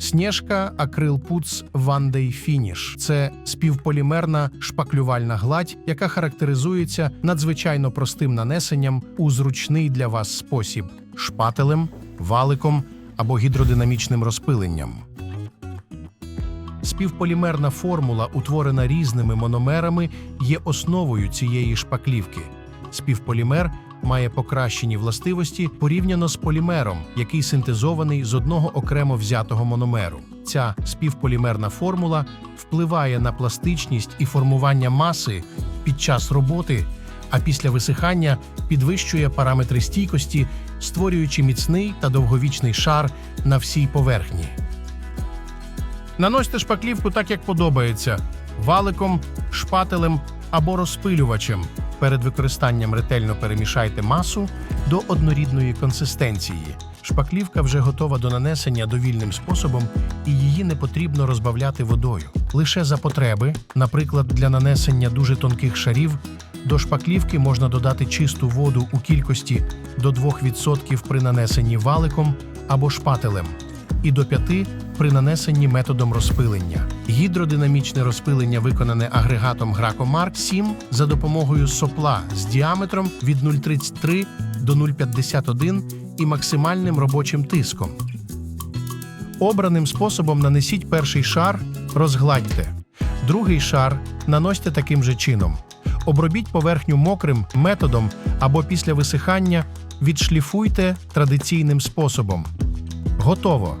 Снежка Puts One Day Finish – це співполімерна шпаклювальна гладь, яка характеризується надзвичайно простим нанесенням у зручний для вас спосіб шпателем, валиком або гідродинамічним розпиленням. Співполімерна формула, утворена різними мономерами, є основою цієї шпаклівки. Співполімер має покращені властивості порівняно з полімером, який синтезований з одного окремо взятого мономеру. Ця співполімерна формула впливає на пластичність і формування маси під час роботи, а після висихання підвищує параметри стійкості, створюючи міцний та довговічний шар на всій поверхні. Наносьте шпаклівку так, як подобається: валиком, шпателем або розпилювачем. Перед використанням ретельно перемішайте масу до однорідної консистенції. Шпаклівка вже готова до нанесення довільним способом, і її не потрібно розбавляти водою. Лише за потреби, наприклад, для нанесення дуже тонких шарів, до шпаклівки можна додати чисту воду у кількості до 2% при нанесенні валиком або шпателем і до 5 при нанесенні методом розпилення. Гідродинамічне розпилення виконане агрегатом Mark 7 за допомогою сопла з діаметром від 0,33 до 0,51 і максимальним робочим тиском. Обраним способом нанесіть перший шар, розгладьте. Другий шар наносьте таким же чином. Обробіть поверхню мокрим методом або після висихання відшліфуйте традиційним способом. Готово.